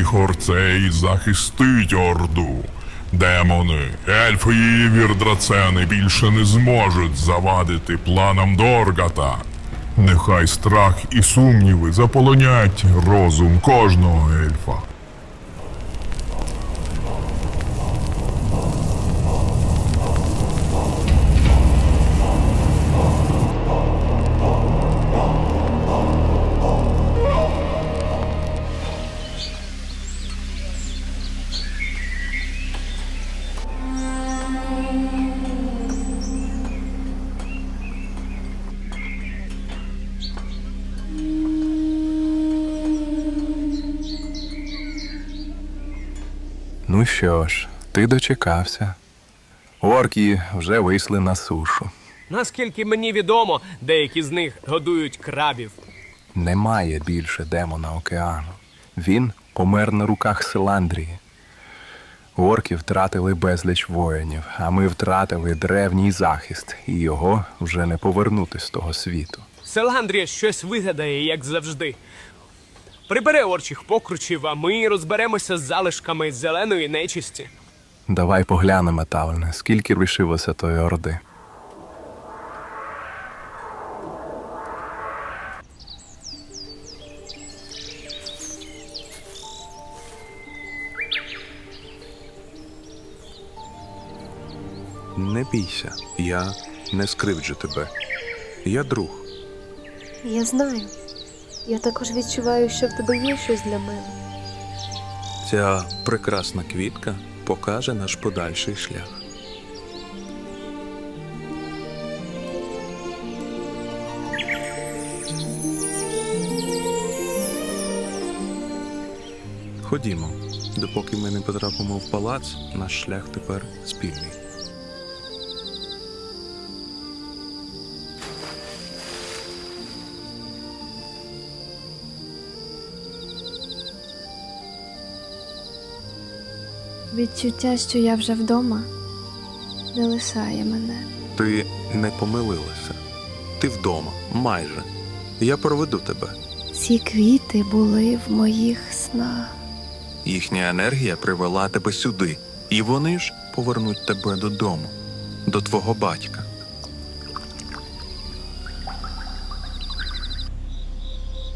Іхор цей захистить Орду. Демони, ельфи і вірдрацени більше не зможуть завадити планам Доргата. Нехай страх і сумніви заполонять розум кожного ельфа. Ну що ж, ти дочекався. Орки вже вийшли на сушу. Наскільки мені відомо, деякі з них годують крабів. Немає більше демона океану. Він помер на руках Силандрії. Орки втратили безліч воїнів, а ми втратили древній захист, і його вже не повернути з того світу. Селандрія щось вигадає, як завжди. Прибере орчих покручів, а ми розберемося з залишками зеленої нечисті. Давай поглянемо, Тавлене, скільки лишилося тої орди. Не бійся, я не скривджу тебе. Я друг. Я знаю. Я також відчуваю, що в тебе є щось для мене. Ця прекрасна квітка покаже наш подальший шлях. Ходімо, допоки ми не потрапимо в палац, наш шлях тепер спільний. Відчуття, що я вже вдома, не лишає мене. Ти не помилилася. Ти вдома, майже. Я проведу тебе. Ці квіти були в моїх снах. Їхня енергія привела тебе сюди, і вони ж повернуть тебе додому, до твого батька.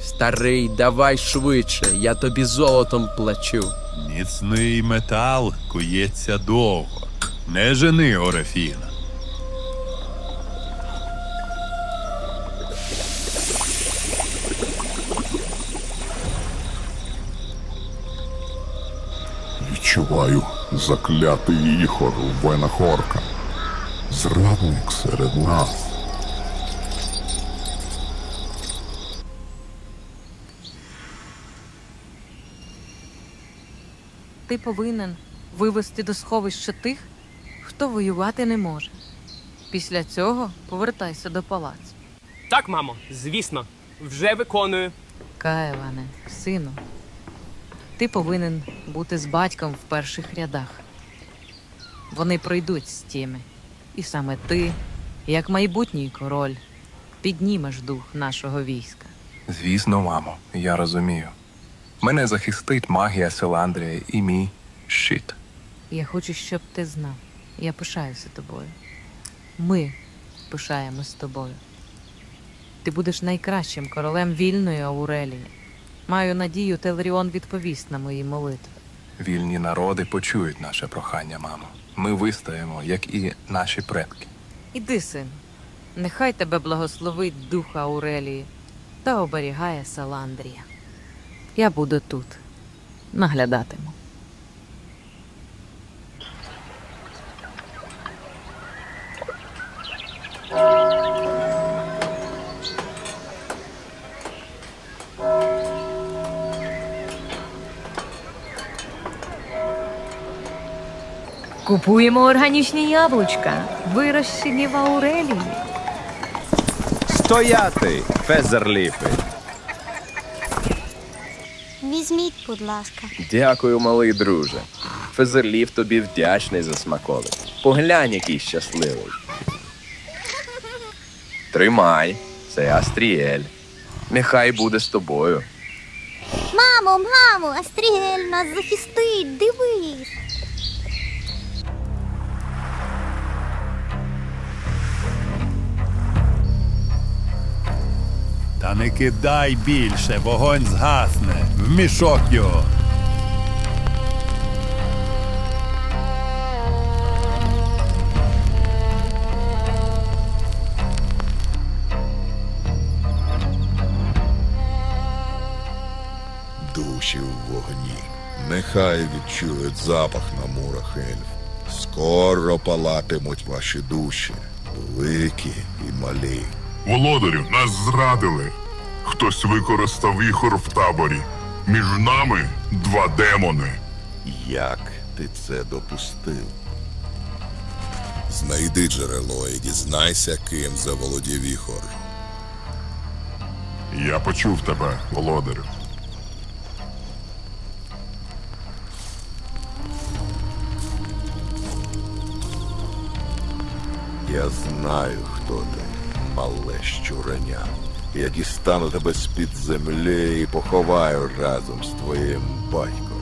Старий, давай швидше, я тобі золотом плачу. Міцний метал кується довго. Не жени Орефіна. Відчуваю заклятий іхор у венах орка. Зрадник серед нас. Ти повинен вивести до сховища тих, хто воювати не може. Після цього повертайся до палацу. Так, мамо, звісно, вже виконую. Каеване, сину, ти повинен бути з батьком в перших рядах. Вони пройдуть з тіми. І саме ти, як майбутній король, піднімеш дух нашого війська. Звісно, мамо, я розумію. Мене захистить магія Силандрія і мій щит. Я хочу, щоб ти знав. Я пишаюся тобою. Ми пишаємось тобою. Ти будеш найкращим королем вільної Аурелії. Маю надію, Телеріон відповість на мої молитви. Вільні народи почують наше прохання, мамо. Ми вистоїмо, як і наші предки. Іди, син, нехай тебе благословить дух Аурелії та оберігає Саландрія. Я буду тут, наглядатиму. Купуємо органічні яблучка, вирощені в Аурелії. Стояти, фезерліпи! Візьміть, будь ласка. Дякую, малий друже. Фезерлів тобі вдячний за смаколик. Поглянь, який щасливий. Тримай, це Астріель. Нехай буде з тобою. Мамо! Мамо, Астрігель нас захистить, дивись. Не кидай більше, вогонь згасне. В мішок його. Душі в вогні. Нехай відчують запах на мурах ельф. Скоро палатимуть ваші душі, великі і малі. Володарю, нас зрадили. Хтось використав іхор в таборі. Між нами два демони. Як ти це допустив? Знайди джерело і дізнайся, ким заволодів іхор. Я почув тебе, володарю. Я знаю, хто ти, мале щуреня. Я дістану тебе з-під землі і поховаю разом з твоїм батьком.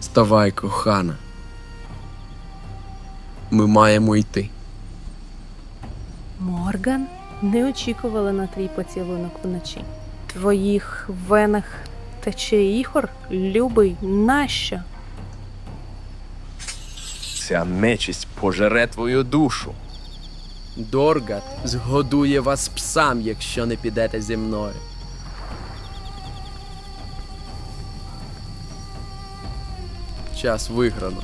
Вставай, кохана. Ми маємо йти. Морган не очікувала на твій поцілунок вночі. В твоїх венах тече іхор, любий, нащо? Ця нечисть пожере твою душу. Доргат згодує вас псам, якщо не підете зі мною. Час виграно.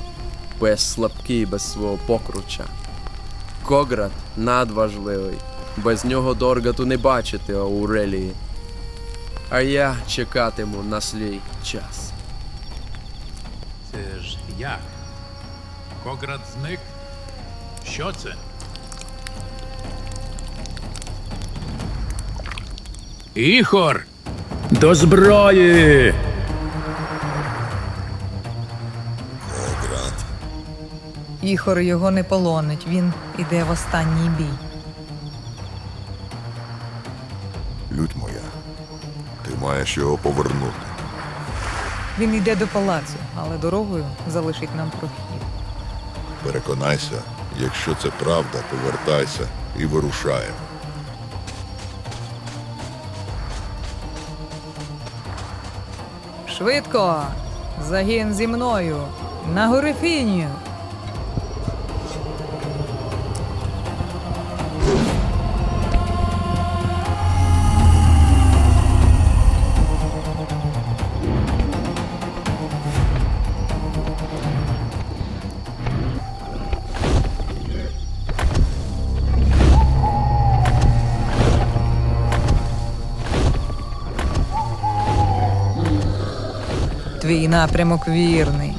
Без слабкий, без свого покруча. Коград надважливий. Без нього Доргату не бачити Аурелії. А я чекатиму на свій час. Це ж як? Коград зник? Що це? Іхор! До зброї! Оград. Іхор його не полонить, він іде в останній бій. Лють моя. Ти маєш його повернути. Він йде до палацу, але дорогою залишить нам прохід. Переконайся, якщо це правда, повертайся і вирушаємо. Швидко! Загін зі мною! На Горефінію! Твій напрямок вірний.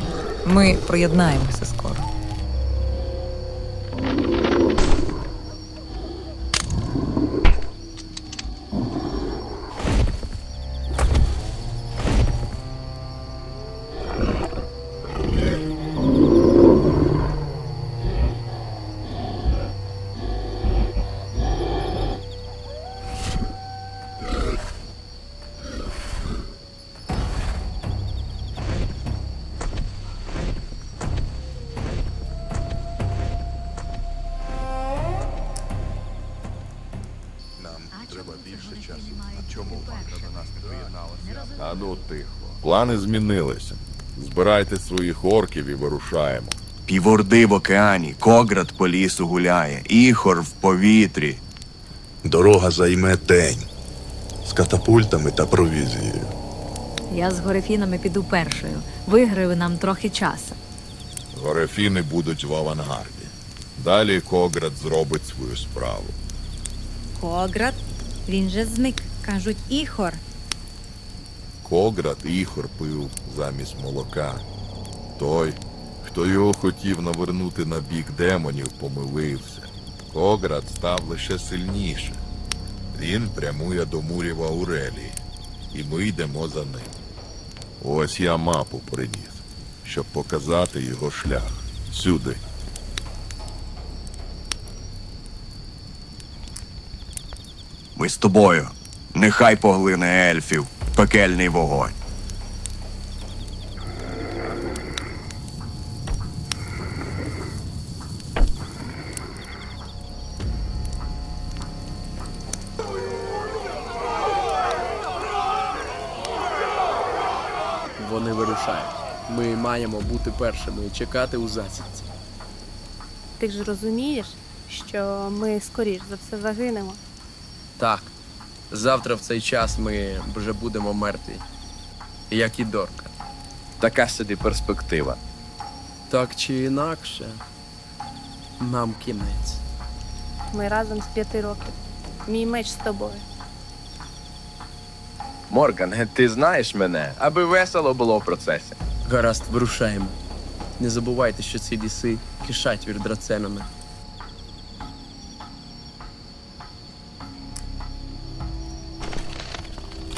Ми приєднаємося скоро. Плани змінилися. Збирайте своїх орків і вирушаємо. Піворди в океані, Коград по лісу гуляє, Іхор в повітрі. Дорога займе день з катапультами та провізією. Я з горефінами піду першою. Виграю нам трохи часу. Горефіни будуть в авангарді. Далі Коград зробить свою справу. Коград? Він же зник, кажуть, іхор. Коград Іхор пив замість молока. Той, хто його хотів навернути на бік демонів, помилився. Коград став лише сильніше. Він прямує до мурів Аурелії, і ми йдемо за ним. Ось я мапу приніс, щоб показати його шлях. Сюди. Ми з тобою. Нехай поглине ельфів пекельний вогонь. Вони вирушають. Ми маємо бути першими і чекати у засідці. Ти ж розумієш, що ми скоріш за все загинемо. Так. Завтра в цей час ми вже будемо мертві. Як і Дорка. Така собі перспектива. Так чи інакше, нам кінець. Ми разом з п'яти років. Мій меч з тобою. Морган, ти знаєш мене, аби весело було в процесі. Гаразд, вирушаємо. Не забувайте, що ці ліси кишать вірдраценами.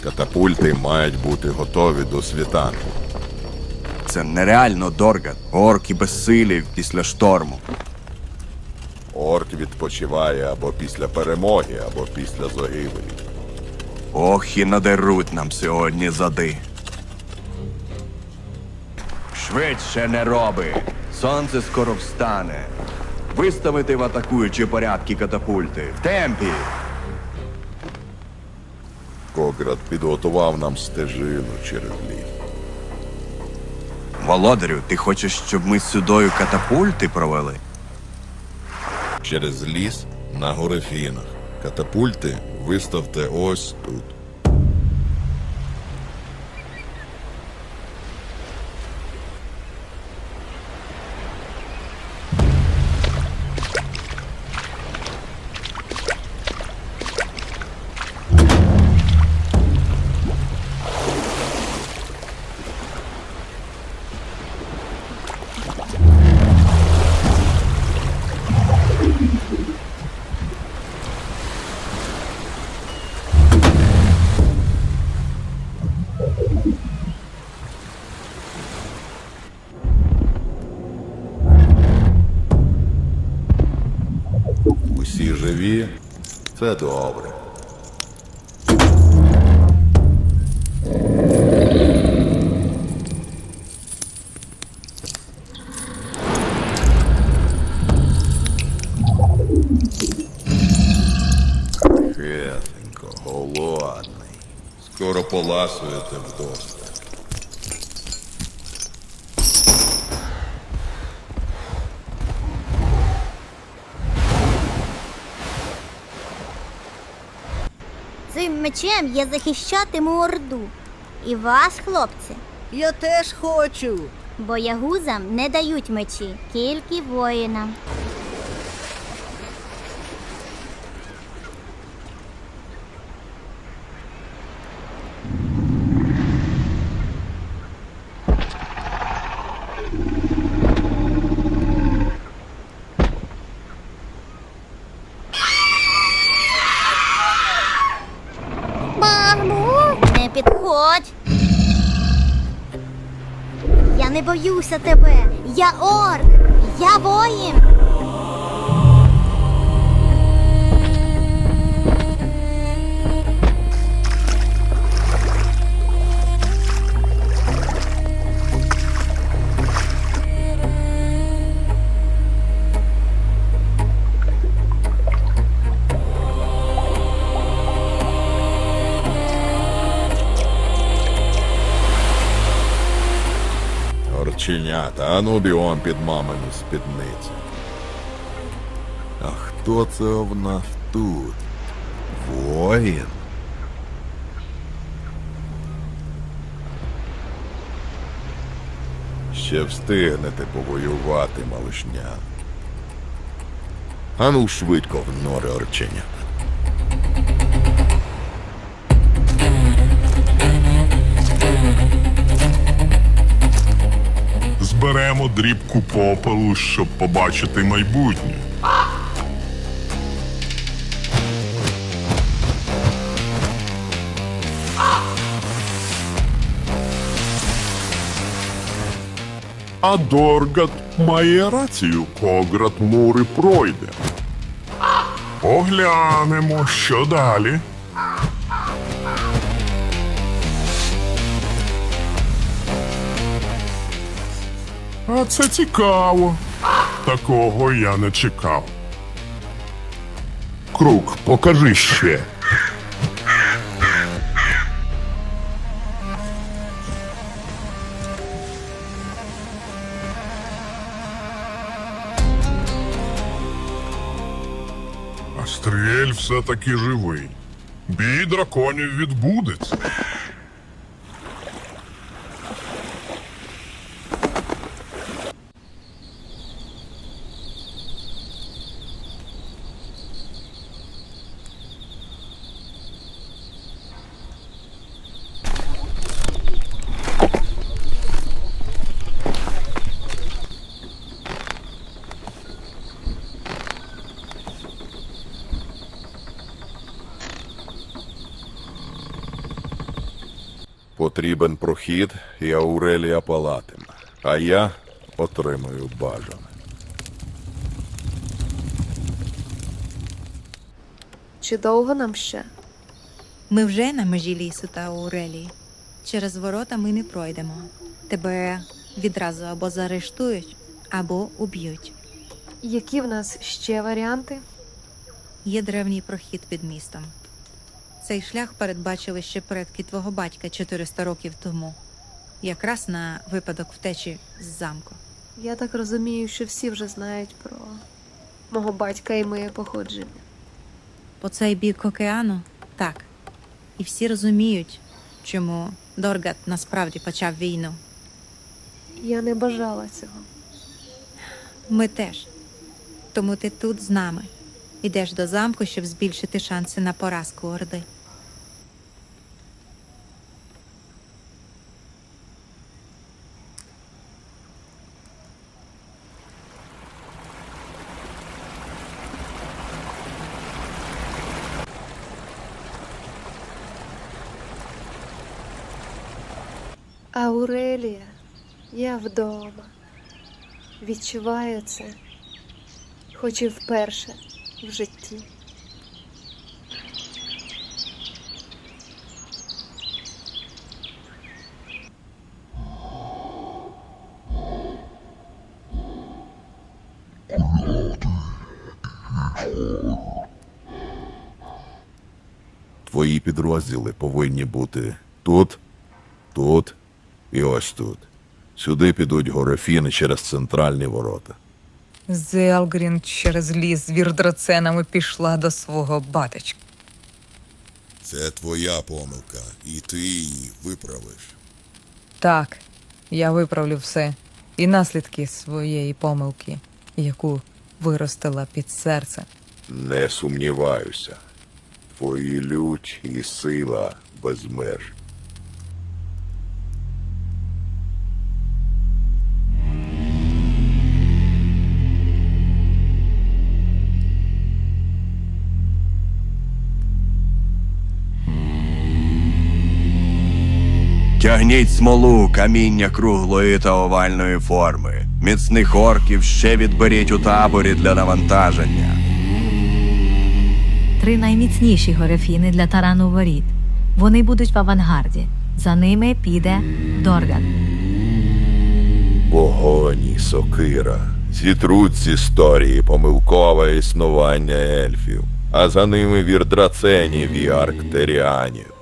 Катапульти мають бути готові до світанку. Це нереально, Доргат. Орки безсилі після шторму. Орк відпочиває або після перемоги, або після загибелі. Ох, і надеруть нам сьогодні зади. Швидше не роби. Сонце скоро встане. Виставити в атакуючі порядки катапульти. В темпі. Коград підготував нам стежину через ліс. Володарю, ти хочеш, щоб ми сюдою катапульти провели? Через ліс на горефінах. Катапульти виставте ось тут. Поласуєте вдосталь. Цим мечем я захищатиму орду. І вас, хлопці. Я теж хочу. Боягузам не дають мечі, тільки воїнам. Мамо! Не підходь! Я не боюся тебе. Я орк. Я воїн. Ану бігом під мамину спідницю. А хто це в нас тут? Воїн? Ще встигнете повоювати, малишня. Ану швидко в нори орченята. Зберемо дрібку попелу, щоб побачити майбутнє. А Доргат має рацію, Кограт Мури пройде. Поглянемо, що далі. А це цікаво. Такого я не чекав. Круг, покажи ще. Астріель все-таки живий. Бій драконів відбудеться. Потрібен прохід, і Аурелія палатиме, а я отримаю бажане. Чи довго нам ще? Ми вже на межі лісу та Аурелії. Через ворота ми не пройдемо. Тебе відразу або заарештують, або уб'ють. Які в нас ще варіанти? Є древній прохід під містом. Цей шлях передбачили ще предки твого батька 400 років тому, якраз на випадок втечі з замку. Я так розумію, що всі вже знають про мого батька і моє походження. По цей бік океану так. І всі розуміють, чому Доргат насправді почав війну. Я не бажала цього. Ми теж. Тому ти тут з нами. Ідеш до замку, щоб збільшити шанси на поразку Орди. Аурелія, я вдома. Відчуваю це, хоч і вперше в житті. Твої підрозділи повинні бути тут, тут і ось тут. Сюди підуть горофіни через центральні ворота. Зелгрін через ліс з вірдраценами пішла до свого батечка. Це твоя помилка, і ти її виправиш. Так, я виправлю все і наслідки своєї помилки, яку виростила під серцем. Не сумніваюся. Твої лють і сила без меж. Тягніть смолу, каміння круглої та овальної форми. Міцних орків ще відберіть у таборі для навантаження. Три найміцніші горефіни для тарану воріт. Вони будуть в авангарді. За ними піде Дорган. Вогонь і сокира зітруть з історії помилкове існування ельфів, а за ними вірдраценів і арктеріанів.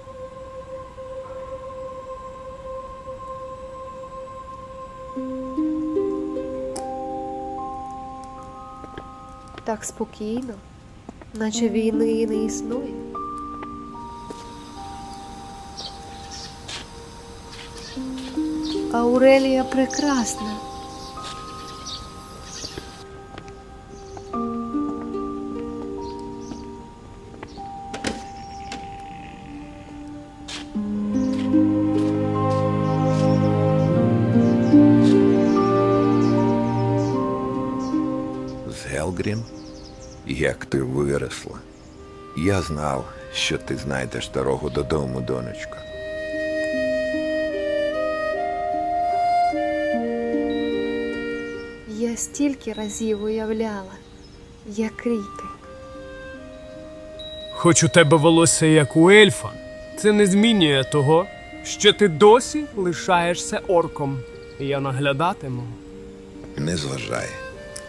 Так спокійно, наче війни не існує. Аурелія прекрасна. Я знав, що ти знайдеш дорогу додому, донечко. Я стільки разів уявляла, як ріки, Хоч у тебе волосся як у ельфа, це не змінює того, що ти досі лишаєшся орком. Я наглядатиму. Не зважай.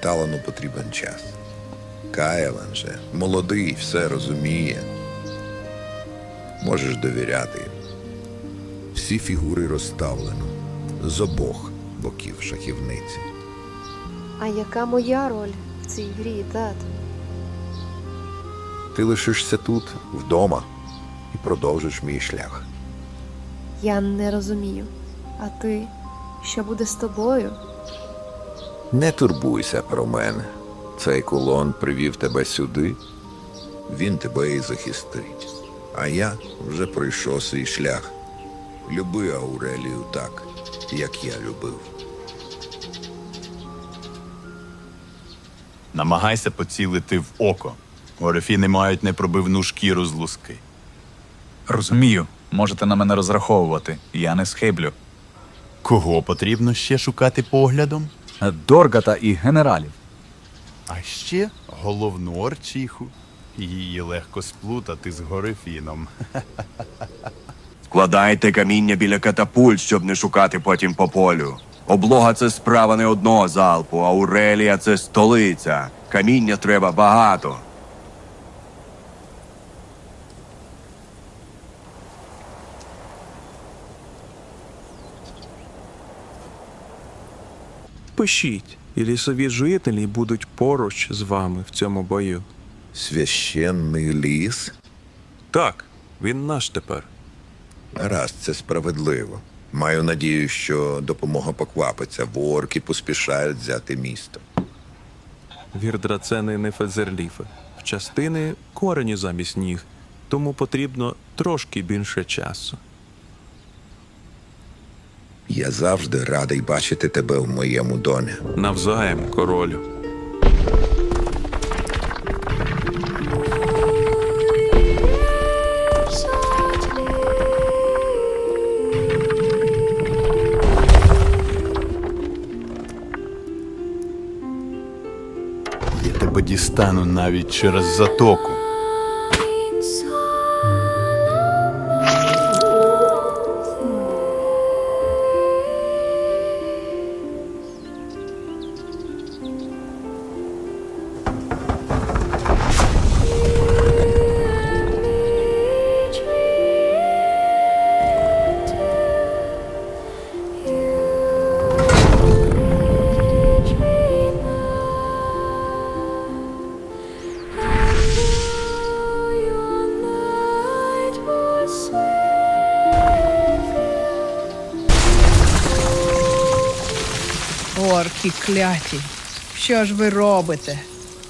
Талану потрібен час. Кайлан же молодий, все розуміє. Можеш довіряти. їм. Всі фігури розставлено з обох боків шахівниці. А яка моя роль в цій грі, тат? Ти лишишся тут, вдома, і продовжиш мій шлях. Я не розумію. А ти? Що буде з тобою? Не турбуйся про мене. Цей кулон привів тебе сюди. Він тебе і захистить. А я вже пройшов свій шлях. Люби Аурелію так, як я любив. Намагайся поцілити в око. Горефіни мають непробивну шкіру з луски. Розумію, можете на мене розраховувати. Я не схиблю. Кого потрібно ще шукати поглядом? Доргата і генералів. А ще головну орчиху. Її легко сплутати з Горефіном. Складайте каміння біля катапульт, щоб не шукати потім по полю. Облога це справа не одного залпу, а Аурелія це столиця. Каміння треба багато. Пишіть, і лісові жителі будуть поруч з вами в цьому бою. Священний ліс? Так, він наш тепер. Гаразд, це справедливо. Маю надію, що допомога поквапиться. Ворки поспішають взяти місто. Вірдрацени не фезерліфи. В частини корені замість ніг, тому потрібно трошки більше часу. Я завжди радий бачити тебе в моєму домі. Навзаєм, королю. Я тебе дістану навіть через затоку. Орки кляті. Що ж ви робите?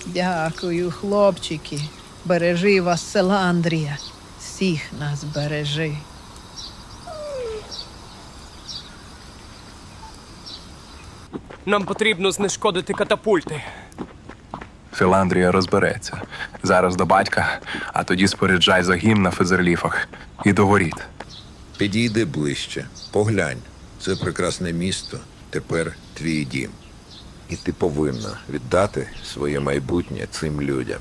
Дякую, хлопчики. Бережи вас, Селандрія. Всіх нас бережи. Нам потрібно знешкодити катапульти. Філандрія розбереться. Зараз до батька, а тоді споряджай загін на фезерліфах і до воріт. Підійди ближче, поглянь. Це прекрасне місто, тепер твій дім. І ти повинна віддати своє майбутнє цим людям.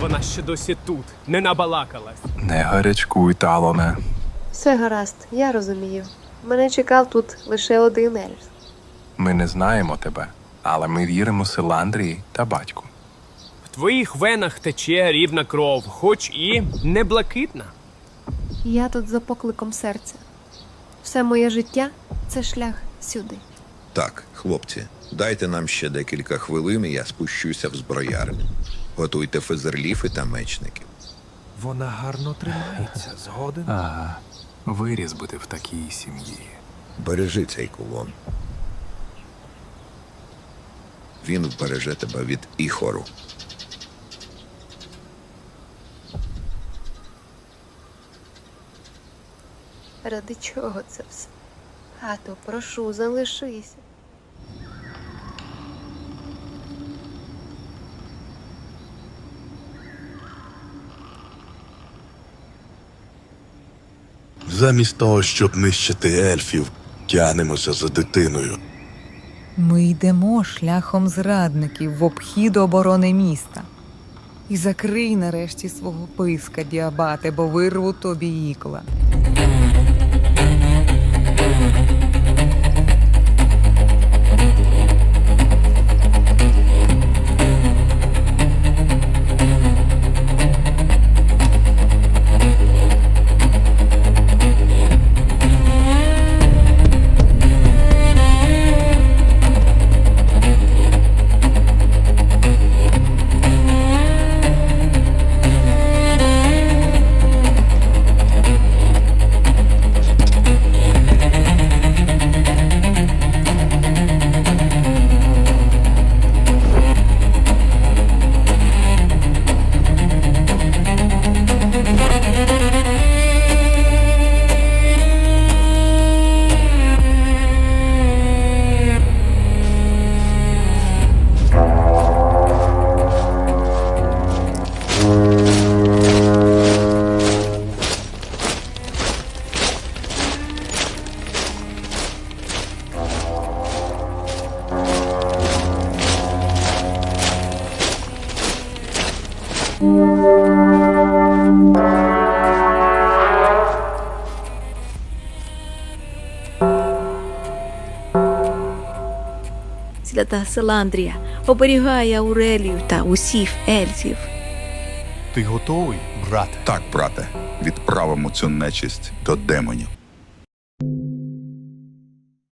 Вона ще досі тут, не набалакалась. Не гарячкуй, талоне. Все гаразд, я розумію. Мене чекав тут лише один ельф. Ми не знаємо тебе, але ми віримо Силандрії та батьку. В твоїх венах тече рівна кров, хоч і не блакитна. Я тут за покликом серця. Все моє життя це шлях сюди. Так, хлопці, дайте нам ще декілька хвилин, і я спущуся в зброярню. Готуйте фезерліфи та мечників. Вона гарно тримається, згоден? Ага. Виріс бути в такій сім'ї. Бережи цей кулон. Він вбереже тебе від іхору. Ради чого це все? Ато, прошу, залишися. Замість того, щоб нищити ельфів, тягнемося за дитиною. Ми йдемо шляхом зрадників в обхід оборони міста. І закрий нарешті свого писка, діабате, бо вирву тобі ікла. Селандрія оберігає Аурелію та усіх ельфів. Ти готовий, брате? Так, брате, відправимо цю нечисть до демонів.